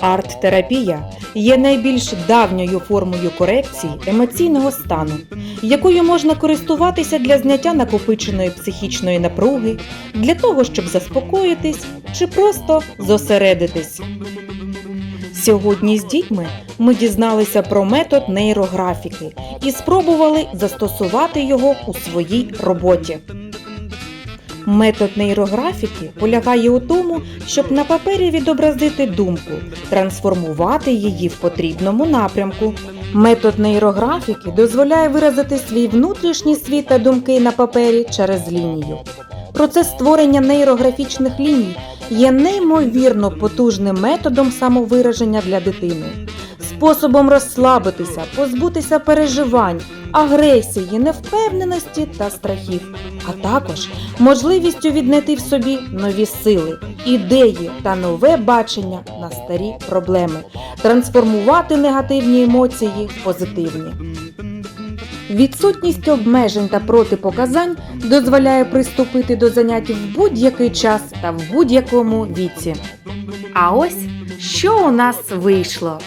Арт-терапія є найбільш давньою формою корекції емоційного стану, якою можна користуватися для зняття накопиченої психічної напруги, для того, щоб заспокоїтись чи просто зосередитись. Сьогодні з дітьми ми дізналися про метод нейрографіки і спробували застосувати його у своїй роботі. Метод нейрографіки полягає у тому, щоб на папері відобразити думку, трансформувати її в потрібному напрямку. Метод нейрографіки дозволяє виразити свій внутрішній світ та думки на папері через лінію. Процес створення нейрографічних ліній є неймовірно потужним методом самовираження для дитини, способом розслабитися, позбутися переживань, агресії, невпевненості та страхів, а також можливістю віднайти в собі нові сили, ідеї та нове бачення на старі проблеми, трансформувати негативні емоції в позитивні. Відсутність обмежень та протипоказань дозволяє приступити до занять в будь-який час та в будь-якому віці. А ось що у нас вийшло: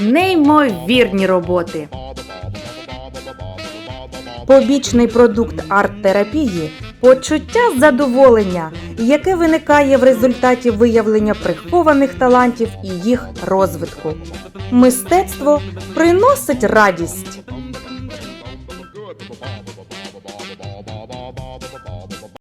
неймовірні роботи. Побічний продукт арт-терапії почуття задоволення, яке виникає в результаті виявлення прихованих талантів і їх розвитку. Мистецтво приносить радість.